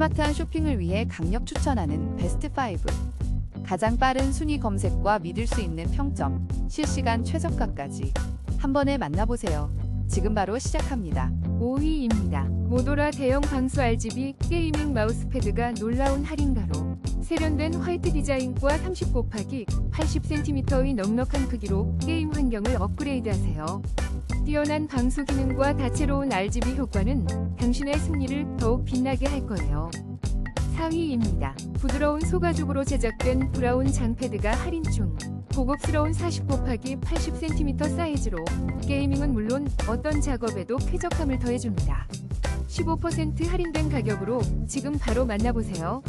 스마트한 쇼핑을 위해 강력 추천하는 베스트 5. 가장 빠른 순위 검색과 믿을 수 있는 평점, 실시간 최저가까지 한 번에 만나보세요. 지금 바로 시작합니다. 5위입니다. 모도라 대형 방수 RGB 게이밍 마우스패드가 놀라운 할인가로 세련된 화이트 디자인과 30 곱하기 80cm의 넉넉한 크기로 게임 환경을 업그레이드하세요. 뛰어난 방수 기능과 다채로운 RGB 효과는 당신의 승리를 더욱 빛나게 할 거예요. 4위입니다. 부드러운 소가죽으로 제작된 브라운 장패드가 할인 중. 고급스러운 40 곱하기 80cm 사이즈로 게이밍은 물론 어떤 작업에도 쾌적함을 더해줍니다. 15% 할인된 가격으로 지금 바로 만나보세요.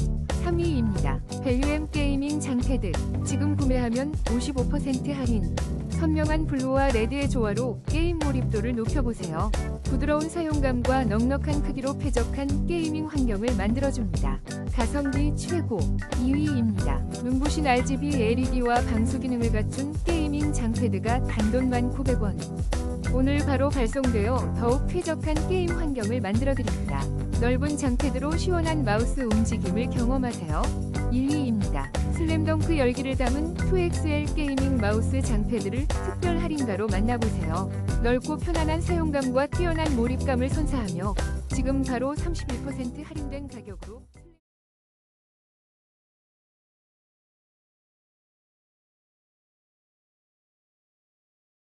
3위입니다. 밸류엠 게이밍 장패드. 지금 구매하면 55% 할인. 선명한 블루와 레드의 조화로 게임 몰입도를 높여보세요. 부드러운 사용감과 넉넉한 크기로 쾌적한 게이밍 환경을 만들어줍니다. 가성비 최고 2위입니다. 눈부신 RGB LED와 방수 기능을 갖춘 게이밍 장패드가 단돈 1,900원. 오늘 바로 발송되어 더욱 쾌적한 게임 환경을 만들어드립니다. 넓은 장패드로 시원한 마우스 움직임을 경험하세요. 1위입니다. 슬램덩크 열기를 담은 2XL 게이밍 마우스 장패드를 특별 할인가로 만나보세요. 넓고 편안한 사용감과 뛰어난 몰입감을 선사하며 지금 바로 31% 할인된 가격으로